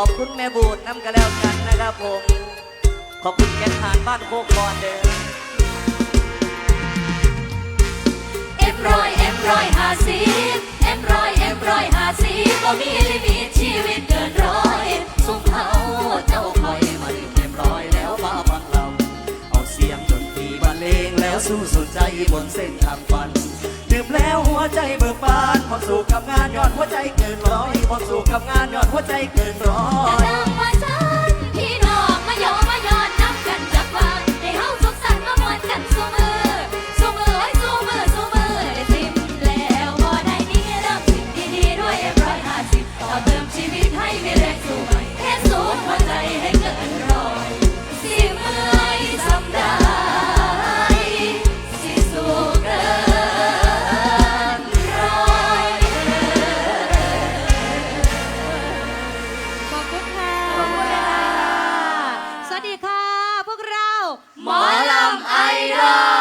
ขอบคุณแม่บูดน้ำกันแล้วกันนะครับผม ขอบคุณแกงทานบ้านโคกบอนเด้อเอ็มร้อยเอ็มร้อยห้าสิบเอ็มร้อยเอ็มร้อยห้าสิบก็มีลิมิตชีวิตเกินร้อยสุขเขาเจ้าคอยมาดื่มเอ็มร้อยแล้วมามาฟังเรา เอาเสียงดนตรีบรรเลงแล้วสู้สุดใจบนเส้นทางฝัน ดื่มแล้วหัวใจเบิกบานความสุขกับงานยอดหัวใจเกินร้อย พอสู่กับงานยอดหัวใจเกินร้อย ค่ะสวั